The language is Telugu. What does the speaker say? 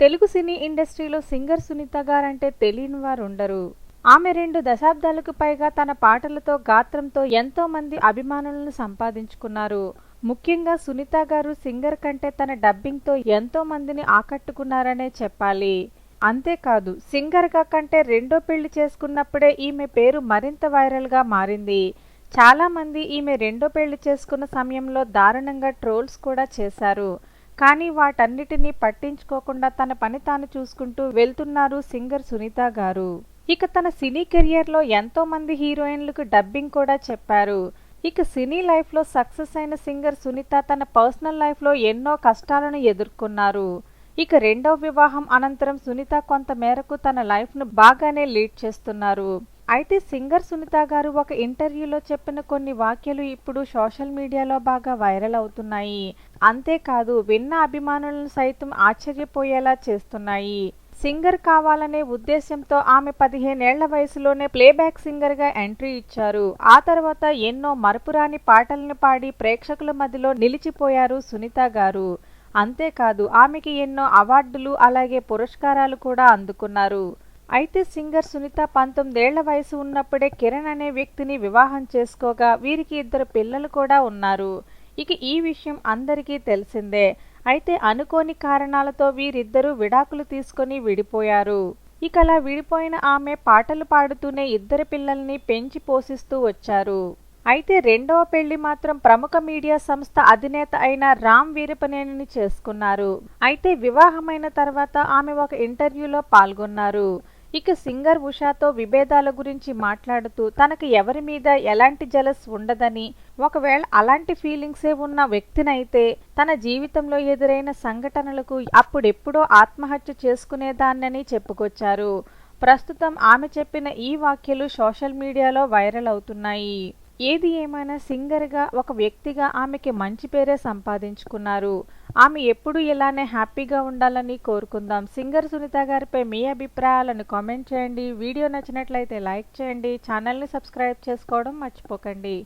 తెలుగు సినీ ఇండస్ట్రీలో సింగర్ సునీత గారంటే తెలియని వారు ఉండరు ఆమె రెండు దశాబ్దాలకు పైగా తన పాటలతో గాత్రంతో ఎంతో మంది అభిమానులను సంపాదించుకున్నారు. ముఖ్యంగా సునీత గారు సింగర్ కంటే తన డబ్బింగ్తో ఎంతో మందిని ఆకట్టుకున్నారనే చెప్పాలి. అంతేకాదు సింగర్గా కంటే రెండో పెళ్ళి చేసుకున్నప్పుడే ఈమె పేరు మరింత వైరల్గా మారింది. చాలామంది ఈమె రెండో పెళ్ళి చేసుకున్న సమయంలో దారుణంగా ట్రోల్స్ కూడా చేశారు. కానీ వాటన్నిటినీ పట్టించుకోకుండా తన పని తాను చూసుకుంటూ వెళ్తున్నారు సింగర్ సునీత గారు. ఇక తన సినీ కెరియర్లో ఎంతో మంది హీరోయిన్లకు డబ్బింగ్ కూడా చెప్పారు. ఇక సినీ లైఫ్లో సక్సెస్ అయిన సింగర్ సునీత తన పర్సనల్ లైఫ్లో ఎన్నో కష్టాలను ఎదుర్కొన్నారు. ఇక రెండో వివాహం అనంతరం సునీత కొంత మేరకు తన లైఫ్ను బాగానే లీడ్ చేస్తున్నారు. అయితే సింగర్ సునీత గారు ఒక ఇంటర్వ్యూలో చెప్పిన కొన్ని వాక్యాలు ఇప్పుడు సోషల్ మీడియాలో బాగా వైరల్ అవుతున్నాయి. అంతేకాదు విన్న అభిమానులను సైతం ఆశ్చర్యపోయేలా చేస్తున్నాయి. సింగర్ కావాలనే ఉద్దేశంతో ఆమె పదిహేనేళ్ళ వయసులోనే ప్లేబ్యాక్ సింగర్గా ఎంట్రీ ఇచ్చారు. ఆ తర్వాత ఎన్నో మరపురాని పాటలను పాడి ప్రేక్షకుల మధ్యలో నిలిచిపోయారు సునీత గారు. అంతేకాదు ఆమెకి ఎన్నో అవార్డులు అలాగే పురస్కారాలు కూడా అందుకున్నారు. అయితే సింగర్ సునీత పంతొమ్మిదేళ్ళ వయసు ఉన్నప్పుడే కిరణ్ అనే వ్యక్తిని వివాహం చేసుకోగా వీరికి ఇద్దరు పిల్లలు కూడా ఉన్నారు. ఇక ఈ విషయం అందరికీ తెలిసిందే. అయితే అనుకోని కారణాలతో వీరిద్దరూ విడాకులు తీసుకొని విడిపోయారు. ఇక అలా విడిపోయిన ఆమె పాటలు పాడుతూనే ఇద్దరు పిల్లల్ని పెంచి పోషిస్తూ వచ్చారు. అయితే రెండవ పెళ్ళి మాత్రం ప్రముఖ మీడియా సంస్థ అధినేత అయిన రామ్ వీరపనేనిని చేసుకున్నారు. అయితే వివాహమైన తర్వాత ఆమె ఒక ఇంటర్వ్యూలో పాల్గొన్నారు. ఇక సింగర్ ఉషాతో విభేదాల గురించి మాట్లాడుతూ తనకు ఎవరి మీద ఎలాంటి జలస్ ఉండదని ఒకవేళ అలాంటి ఫీలింగ్సే ఉన్న వ్యక్తినైతే తన జీవితంలో ఎదురైన సంఘటనలకు అప్పుడెప్పుడో ఆత్మహత్య చేసుకునేదాన్నని చెప్పుకొచ్చారు. ప్రస్తుతం ఆమె చెప్పిన ఈ వాక్యలు సోషల్ మీడియాలో వైరల్ అవుతున్నాయి. ఏది ఏమైనా సింగర్గా ఒక వ్యక్తిగా ఆమెకి మంచి పేరే సంపాదించుకున్నారు. ఆమె ఎప్పుడు ఇలానే హ్యాపీగా ఉండాలని కోరుకుందాం. సింగర్ సునీత గారిపై మీ అభిప్రాయాలను కామెంట్ చేయండి. వీడియో నచ్చినట్లయితే లైక్ చేయండి. ఛానల్ని సబ్స్క్రైబ్ చేసుకోవడం మర్చిపోకండి.